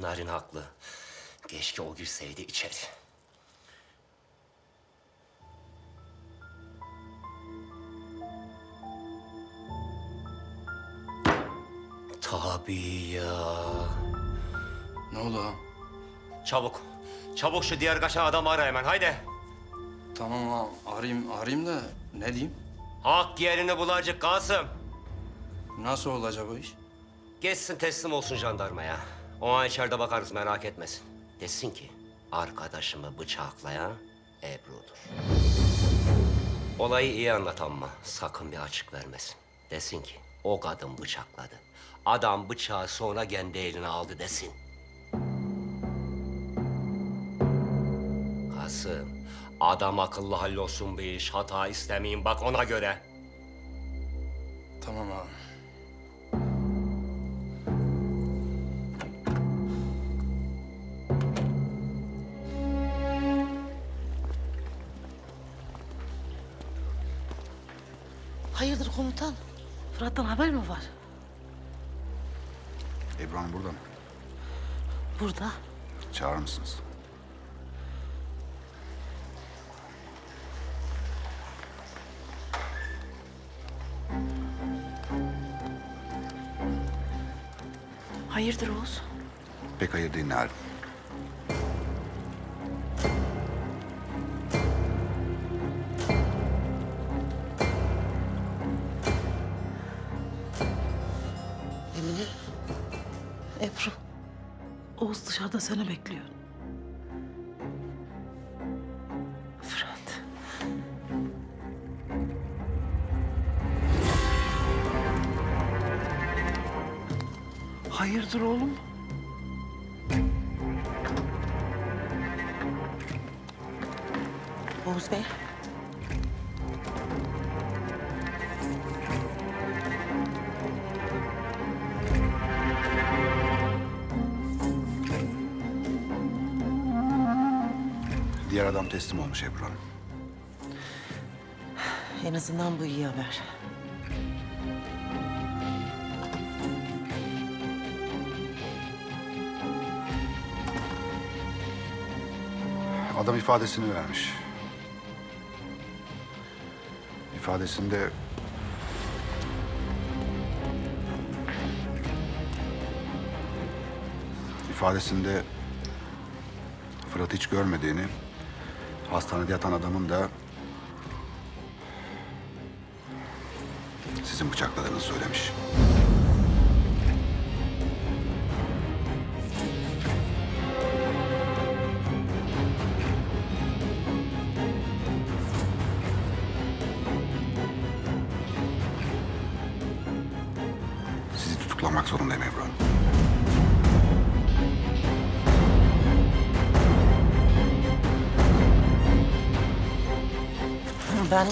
Narin haklı. Keşke o girseydi içeri. Tabii ya. Ne oldu ha? Çabuk. Çabuk şu diğer kaçan adamı ara hemen haydi. Tamam ha arayayım arayayım da ne diyeyim? Hak yerini bulacak Kasım. Nasıl olacak o iş? Geçsin teslim olsun jandarmaya. O an içeride bakarız merak etmesin. Desin ki arkadaşımı bıçaklayan Ebru'dur. Olayı iyi anlat ama sakın bir açık vermesin. Desin ki o kadın bıçakladı. Adam bıçağı sonra kendi eline aldı desin. Kasım, adam akıllı hallolsun bir iş. Hata istemeyin bak ona göre. Tamam abi. Hayırdır komutan? Fırat'tan haber mi var? Ebru Hanım burada mı? Burada. Çağırır mısınız? Hayırdır Oğuz? Pek hayır değil Narin. Ebru. Oğuz dışarıda seni bekliyor. Fırat. Hayırdır oğlum? Oğuz Bey. Diğer adam teslim olmuş Ebru Hanım. En azından bu iyi haber. Adam ifadesini vermiş. İfadesinde ifadesinde Fırat hiç görmediğini, hastanede yatan adamın da sizin bıçakladığınızı söylemiş. Sizi tutuklamak zorundayım Ebru. ร้าน